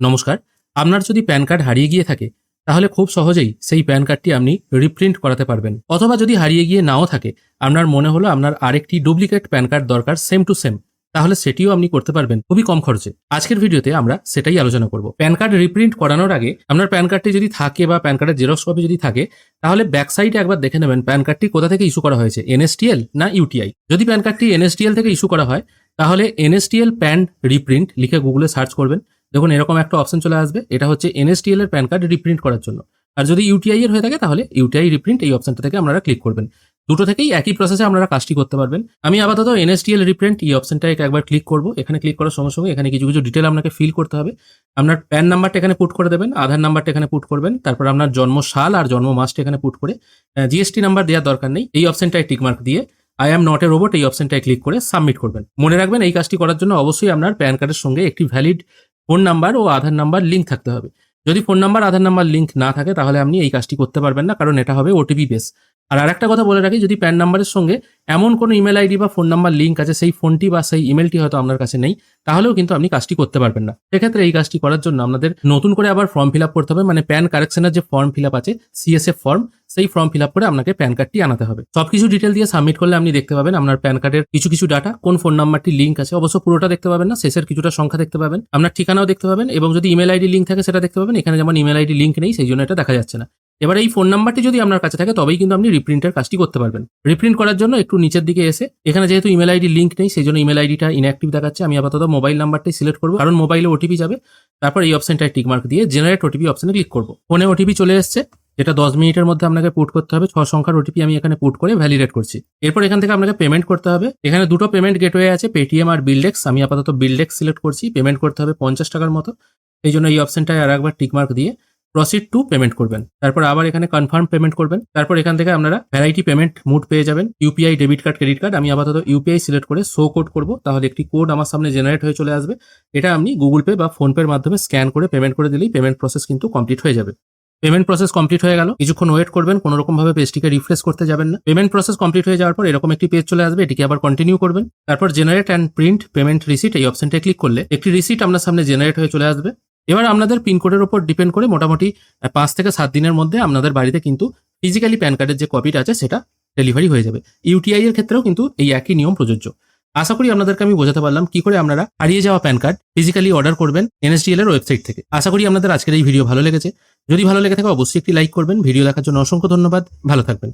নমস্কার, আপনার যদি প্যান কার্ড হারিয়ে গিয়ে থাকে, তাহলে খুব সহজেই সেই প্যান কার্ডটি আপনি রিপ্রিন্ট করাতে পারবেন। অথবা যদি হারিয়ে গিয়ে নাও থাকে, আপনার মনে হলো আপনার আরেকটি ডুপ্লিকেট প্যান কার্ড দরকার, সেম টু সেম, তাহলে সেটিও আপনি করতে পারবেন খুবই কম খরচে। আজকের ভিডিওতে আমরা সেটাই আলোচনা করব। প্যান কার্ড রিপ্রিন্ট করানোর আগে আপনার প্যান কার্ডটি যদি থাকে বা প্যান কার্ডের জেরক্স কপি যদি থাকে, তাহলে ব্যাক সাইডে একবার দেখে নেবেন প্যান কার্ডটি কোথা থেকে ইস্যু করা হয়েছে, এনএসটিএল না ইউটিআই। যদি প্যান কার্ডটি এনএসটিএল থেকে ইস্যু করা হয়, তাহলে এনএসটিএল প্যান রিপ্রিন্ট লিখে গুগলে সার্চ করবেন। দেখুন, এরকম একটা অপশন চলে আসবে। এটা হচ্ছে এনএসটিএল এর প্যান কার্ড রিপ্রিন্ট করার জন্য। আর যদি ইউটিআই এর হয়ে থাকে, তাহলে ইউটিআই রিপ্রিন্ট এই অপশনটা থেকে আপনারা ক্লিক করবেন। দুটো থেকেই একই প্রসেসে আপনারা কাজটি করতে পারবেন। আমি আপাতত এনএসটিএল রিপ্রিন্ট এই অপশনটায় একবার ক্লিক করব। এখানে ক্লিক করার সঙ্গে সঙ্গে এখানে কিছু কিছু ডিটেল আপনাকে ফিল করতে হবে। আপনার প্যান নাম্বারটা এখানে পুট করে দেবেন, আধার নাম্বারটা এখানে পুট করবেন, তারপর আপনার জন্ম সাল আর জন্ম মাসটা এখানে পুট করে জিএসটি নাম্বার দেওয়ার দরকার নেই। এই অপশনটায় টিকমার্ক দিয়ে I am not a robot এই অপশনটায় ক্লিক করে সাবমিট করবেন। মনে রাখবেন এই কাজটি করার জন্য অবশ্যই আপনার প্যান কার্ডের সঙ্গে একটি ভ্যালিড ফোন নাম্বার ও আধার নাম্বার লিঙ্ক থাকতে হবে। যদি phone number, Aadhaar number link না থাকে, তাহলে আপনি এই কাজটি করতে পারবেন না, কারণ এটা হবে ওটিপি বেস আর আরেকটা কথা বলে রাখি, যদি প্যান নাম্বারের সঙ্গে এমন কোনো ইমেল আইডি বা ফোন নাম্বার লিঙ্ক আছে, সেই ফোনটি বা সেই ইমেলটি হয়তো আপনার কাছে নেই, তাহলেও কিন্তু আপনি কাজটি করতে পারবেন না। সেক্ষেত্রে এই কাজটি করার জন্য আপনাদের নতুন করে আবার ফর্ম ফিল আপ করতে হবে মানে প্যান কারেকশনের যে ফর্ম ফিল আপ আছে সিএসএফ ফর্ম সেই ফর্ম ফিল আপ করে আপনাকে প্যান কার্ডটি আনাতে হবে। সবকিছু ডিটেল দিয়ে সাবমিট করলে আপনি দেখতে পাবেন আপনার প্যান কার্ডের কিছু কিছু ডাটা, কোন ফোন নাম্বারটি লিঙ্ক আছে, অবশ্য পুরোটা দেখতে পাবেন না, শেষের কিছুটা সংখ্যা দেখতে পাবেন, আপনার ঠিকানাও দেখতে পাবেন, এবং যদি ইমেল আইডি লিঙ্ক থাকে সেটা দেখতে পাবেন, এখানে যেমন ইমেল আইডি লিঙ্ক নেই, সেই জন্য এটা দেখা যাচ্ছে না। এবার এই ফোন নাম্বারটি যদি আপনার কাছে থাকে, তবেই কিন্তু আপনি রিপ্রিন্টের কাজটি করতে পারবেন। রিপ্রিন্ট করার জন্য একটু নিচের দিকে এসে, এখানে যেহেতু ইমেল আইডি লিঙ্ক নেই সেই জন্য ইমেল আইডিটা ইনঅ্যাক্টিভ দেখাচ্ছে। আমি আপাতত মোবাইল নাম্বারটাই সিলেক্ট করব, কারণ মোবাইলে ওটিপি যাবে। তারপর এই অপশনটায় টিকমার্ক দিয়ে জেনারেট ওটিপি অপশনে ক্লিক করব। ফোনে ওটিপি চলে এসছে, যেটা দশ মিনিটের মধ্যে আপনাকে পুট করতে হবে। ছ সংখ্যার ওটিপি আমি এখানে পুট করে ভ্যালিডেট করছি। এরপর এখান থেকে আপনাকে পেমেন্ট করতে হবে। এখানে দুটো পেমেন্ট গেটওয়ে আছে পেটিএম আর বিলডেক্স আমি আপাতত বিলডেক্স সিলেক্ট করছি। পেমেন্ট করতে হবে পঞ্চাশ টাকার মতো। এই জন্য এই অপশনটায় আর একবার টিকমার্ক দিয়ে প্রসিড টু পেমেন্ট করবেন। তারপর আবার এখানে কনফার্ম পেমেন্ট করবেন। তারপর এখান থেকে আপনারা ভ্যারাইটি পেমেন্ট মুড পেয়ে যাবেন। UPI debit card credit card আমি আপাতত ইউপিআই সিলেক্ট করে শো কোড করব। তাহলে একটি কোড আমার সামনে জেনারেট হয়ে চলে আসবে। এটা আপনি গুগল পে বা ফোন পের মাধ্যমে স্ক্যান করে পেমেন্ট করে দিলেই পেমেন্ট প্রসেস কিন্তু কমপ্লিট হয়ে যাবে। পেমেন্ট প্রসেস কমপ্লিট হয়ে গেল। কিছুক্ষণ ওয়েট করবেন। কোনো রকম ভাবে পেজটিকে রিফ্রেশ করতে যাবেন না। পেমেন্ট প্রসেস কমপ্লিট হয়ে যাওয়ার পর এরকম একটি পেজ চলে আসবে। এটিকে আবার কন্টিনিউ করবেন। তারপর generate and print payment receipt এই অপশনটায় ক্লিক করলে একটি রিসিট আপনার সামনে জেনারেট হয়ে চলে আসবে। এবার আপনাদের পিনকোডের উপর ডিপেন্ড করে মোটামুটি পাঁচ থেকে সাত দিনের মধ্যে আপনাদের বাড়িতে কিন্তু ফিজিক্যালি প্যান কার্ডের যে কপিটা আছে, সেটা ডেলিভারি হয়ে যাবে। ইউটিআই এর ক্ষেত্রেও কিন্তু এই একই নিয়ম প্রযোজ্য। আশা করি আপনাদেরকে আমি বোঝাতে পারলাম কি করে আপনারা হারিয়ে যাওয়া প্যান কার্ড ফিজিক্যালি অর্ডার করবেন এনএসডিএল এর ওয়েবসাইট থেকে। আশা করি আপনাদের আজকের এই ভিডিও ভালো লেগেছে। যদি ভালো লেগে থাকে, অবশ্যই একটি লাইক করবেন। ভিডিও দেখার জন্য অসংখ্য ধন্যবাদ। ভালো থাকবেন।